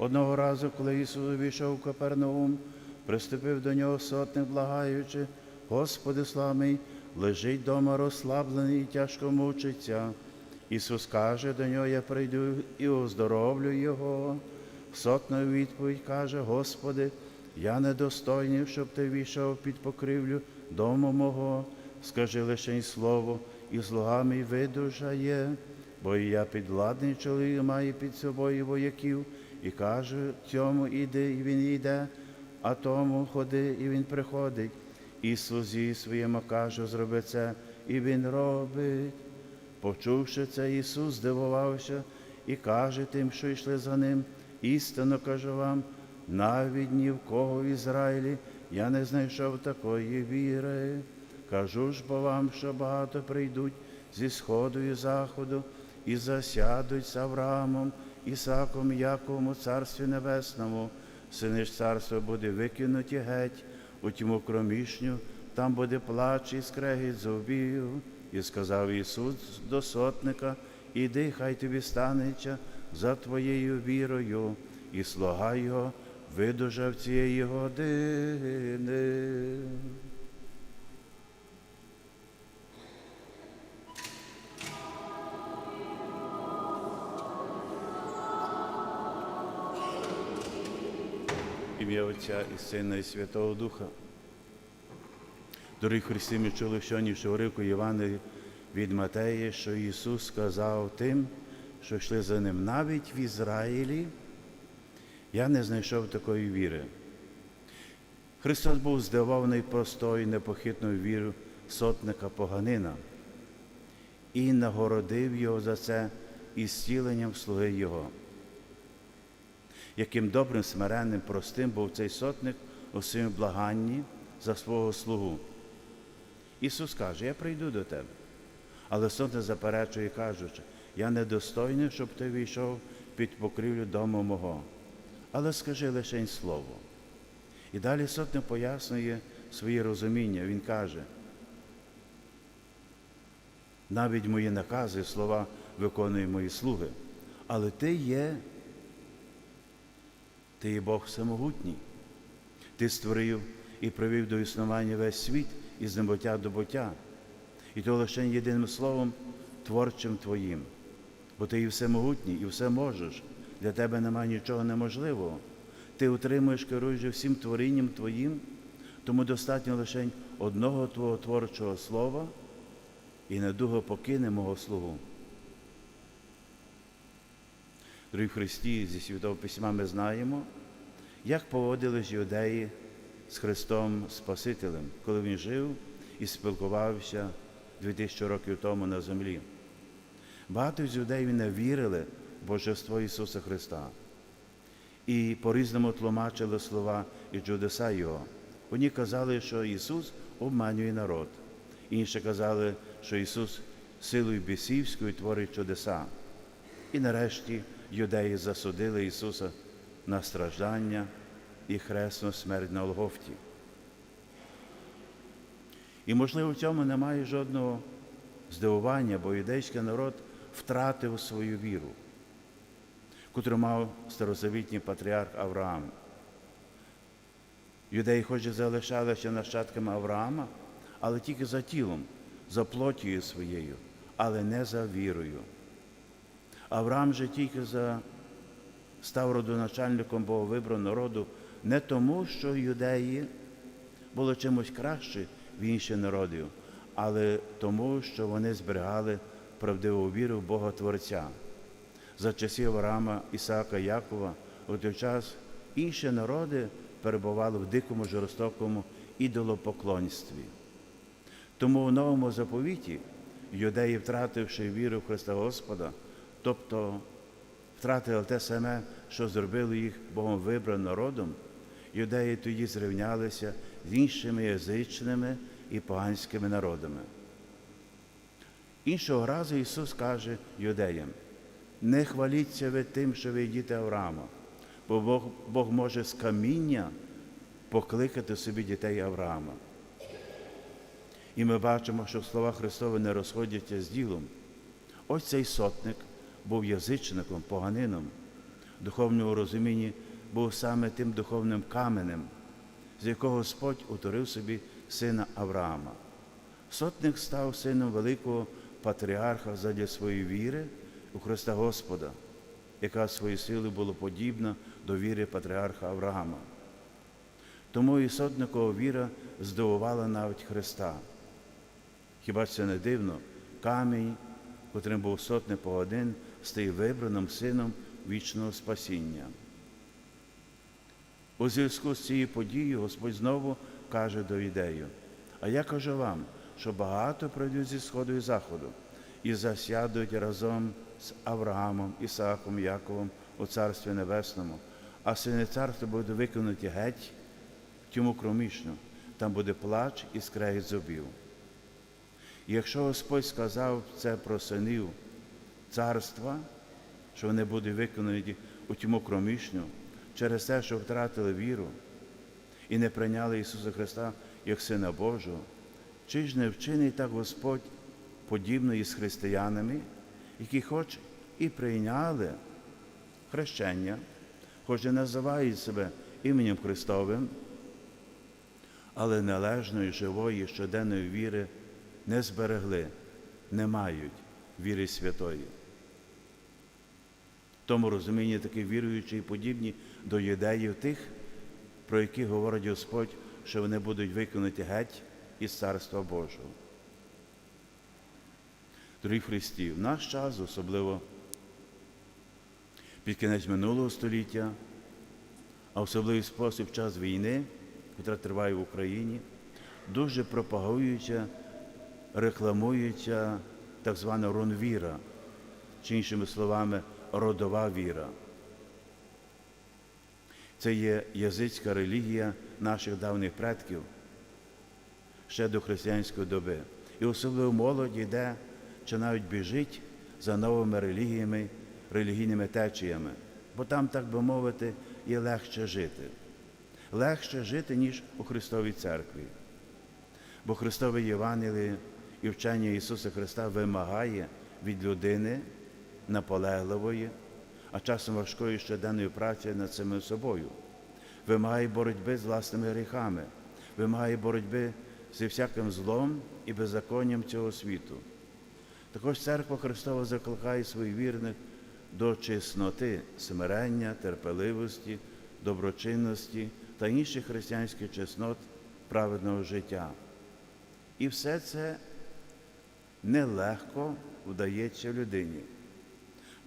Одного разу, коли Ісус увійшов в Капернаум, приступив до нього сотник, благаючи, Господи славний, лежить дома розслаблений і тяжко мучиться. Ісус каже до нього, я прийду і оздоровлю його. Сотна у відповідь каже, Господи, я недостойний, щоб ти війшов під покривлю дому мого. Скажи лише й слово, і слуга мій видужає, бо і я підвладний чоловік маю під собою вояків, і каже цьому іди, і він йде, а тому ходи, і він приходить. І слузі своєму каже, зроби це, і він робить. Почувши це, Ісус здивувався і каже тим, що йшли за ним, істинно кажу вам, навіть ні в кого в Ізраїлі я не знайшов такої віри. Кажу ж бо вам, що багато прийдуть зі сходу і заходу, і засядуть з Авраамом, Ісаком, Яковом у Царстві Небесному. Сини ж царства буде викинуті геть, у тьму кромішню, там буде плач і скрегіт зубів. І сказав Ісус до сотника, іди, хай тобі станеться за твоєю вірою, і слуга його видужав цієї години. Ім'я Отця і Сина, і Святого Духа. Дорогі Христі, ми чули сьогодні в уривку Івана від Матея, що Ісус сказав тим, що йшли за ним навіть в Ізраїлі, я не знайшов такої віри. Христос був здивований простою, непохитною вірою сотника поганина і нагородив його за це із зціленням слуги Його. Яким добрим, смиренним, простим був цей сотник у своєму благанні за свого слугу. Ісус каже, я прийду до тебе. Але сотник заперечує, кажучи, я недостойний, щоб ти війшов під покрівлю дому мого. Але скажи лише слово. І далі сотник пояснює своє розуміння. Він каже, навіть мої накази, слова виконують мої слуги, але ти є, ти є Бог всемогутній. Ти створив і привів до існування весь світ із небуття до буття. І то лише єдиним словом творчим Твоїм. Бо ти і всемогутній, і все можеш. Для тебе немає нічого неможливого. Ти утримуєш, керуєш всім творінням Твоїм, тому достатньо лише одного Твого творчого слова і недуго покине мого слугу. Дорогі Христі, зі Святого Письма ми знаємо, як поводились юдеї з Христом Спасителем, коли Він жив і спілкувався 2000 років тому на землі. Багато з юдеїв не вірили в Божество Ісуса Христа і по-різному тлумачили слова і чудеса Його. Одні казали, що Ісус обманює народ, інші казали, що Ісус силою бісівською творить чудеса. І нарешті юдеї засудили Ісуса на страждання і хресну смерть на Олгофті. І, можливо, в цьому немає жодного здивування, бо юдейський народ втратив свою віру, котру мав старозавітній патріарх Авраам. Юдеї, хоч і залишалися нащадками Авраама, але тільки за тілом, за плотію своєю, але не за вірою. Авраам же тільки за став родоначальником Боговибраного народу не тому, що юдеї були чимось краще в інших народів, але тому, що вони зберігали правдиву віру в Бога Творця. За часів Авраама, Ісаака, Якова у той час інші народи перебували в дикому жорстокому ідолопоклонстві. Тому в новому заповіті юдеї, втративши віру в Христа Господа, тобто втратили те саме, що зробили їх Богом вибраним народом, юдеї тоді зрівнялися з іншими язичними і поганськими народами. Іншого разу Ісус каже юдеям, не хваліться ви тим, що ви діти Авраама, бо Бог, Бог може з каміння покликати собі дітей Авраама. І ми бачимо, що слова Христові не розходяться з ділом. Ось цей сотник був язичником, поганином, духовному розумінні був саме тим духовним каменем, з якого Господь утворив собі сина Авраама. Сотник став сином великого патріарха задля своєї віри у Христа Господа, яка своєю силою була подібна до віри патріарха Авраама. Тому і сотникова віра здивувала навіть Христа. Хіба це не дивно? Камінь, котрим був сотник погодин, стає вибраним сином вічного спасіння. У зв'язку з цією подією Господь знову каже до ідею, а я кажу вам, що багато пройдуть зі сходу і заходу, і засядуть разом з Авраамом, Ісааком, Яковом у Царстві Небесному, а сини царства будуть викинуті геть в тьму кромішну, там буде плач і скрегіт зубів. Якщо Господь сказав це про синів царства, що вони будуть виконані у тьму кромішню, через те, що втратили віру і не прийняли Ісуса Христа як Сина Божого, чи ж не вчинить так Господь подібно із християнами, які хоч і прийняли хрещення, хоч і називають себе іменем Христовим, але належної живої щоденної віри не зберегли, не мають віри святої. Тому розумінні такі віруючі і подібні до юдеїв тих, про які говорить Господь, що вони будуть виконані геть із Царства Божого. Дорогі Христі, в наш час, особливо під кінець минулого століття, а особливий спосіб час війни, яка триває в Україні, дуже пропагується, рекламується так звана ронвіра, чи іншими словами, родова віра. Це є язичська релігія наших давніх предків ще до християнської доби. І особливо молодь йде чи навіть біжить за новими релігіями, релігійними течіями, бо там, так би мовити, є легше жити. Легше жити, ніж у Христовій церкві. Бо Христове Євангеліє і вчення Ісуса Христа вимагає від людини наполегливої, а часом важкої щоденної праці над самим собою, вимагає боротьби з власними гріхами, вимагає боротьби зі всяким злом і беззаконням цього світу. Також церква Христова закликає своїх вірних до чесноти, смирення, терпеливості, доброчинності та інших християнських чеснот праведного життя. І все це нелегко вдається людині.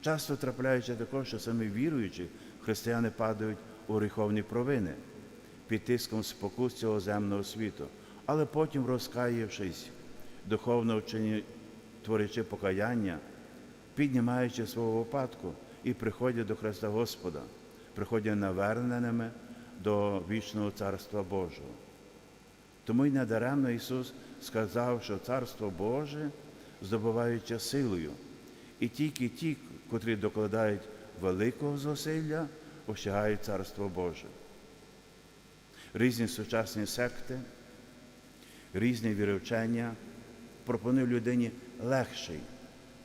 Часто трапляється також, що самі віруючі християни падають у гріховні провини під тиском спокус цього земного світу, але потім, розкаявшись, духовно вчені, творячи покаяння, піднімаючи свого випадку і приходять до Христа Господа, приходять наверненими до вічного Царства Божого. Тому й недаремно Ісус сказав, що Царство Боже здобувається силою, і тільки ті, котрі докладають великого зусилля, осягають Царство Боже. Різні сучасні секти, різні віровчення пропонують людині легший,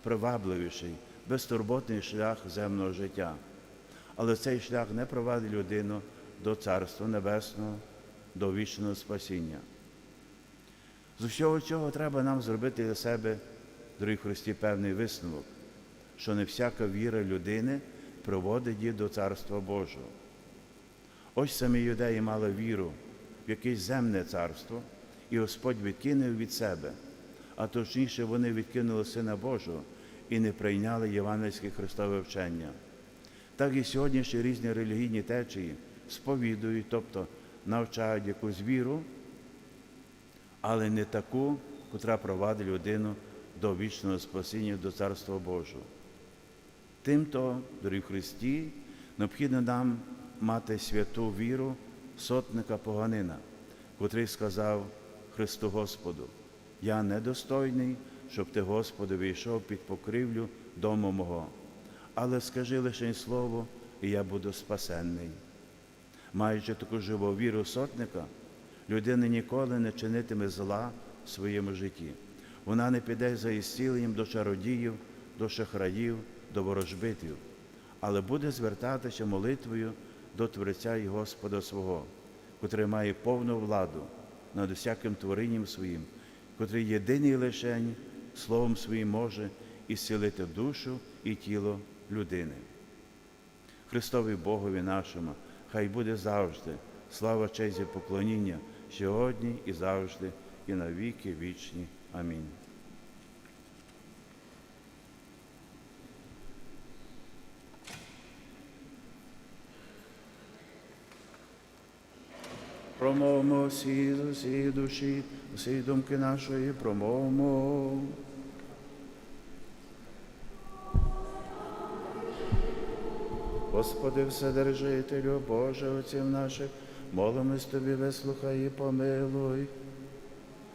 привабливіший, безтурботний шлях земного життя. Але цей шлях не провадить людину до Царства Небесного, до вічного спасіння. З усього цього треба нам зробити для себе, дорогі Христі, певний висновок, що не всяка віра людини приводить її до Царства Божого. Ось самі юдеї мали віру в якесь земне царство, і Господь відкинув від себе, а точніше вони відкинули Сина Божого і не прийняли євангельське Христове вчення. Так і сьогоднішні різні релігійні течії сповідують, тобто навчають якусь віру, але не таку, котра провадить людину до вічного спасіння, до Царства Божого. Тимто, дорогі Христі, необхідно нам мати святу віру сотника поганина, котрий сказав Христу Господу, я недостойний, щоб ти, Господи, війшов під покривлю дому мого, але скажи лише слово, і я буду спасенний. Маючи таку живу віру сотника, людина ніколи не чинитиме зла в своєму житті. Вона не піде за ісціленням до чародіїв, до шахраїв, до ворожбитів, але буде звертатися молитвою до Творця і Господа свого, котрий має повну владу над усяким творінням своїм, котрий єдиний лишень словом своїм може ісцілити душу і тіло людини. Христові Богові нашому, хай буде завжди слава, честь і поклоніння сьогодні і завжди, і на віки вічні. Амінь. Промовимо всі з усієї душі, усі думки нашої промовимо. Господи, Вседержителю, Боже, отців наших, молимось Тобі, вислухай і помилуй.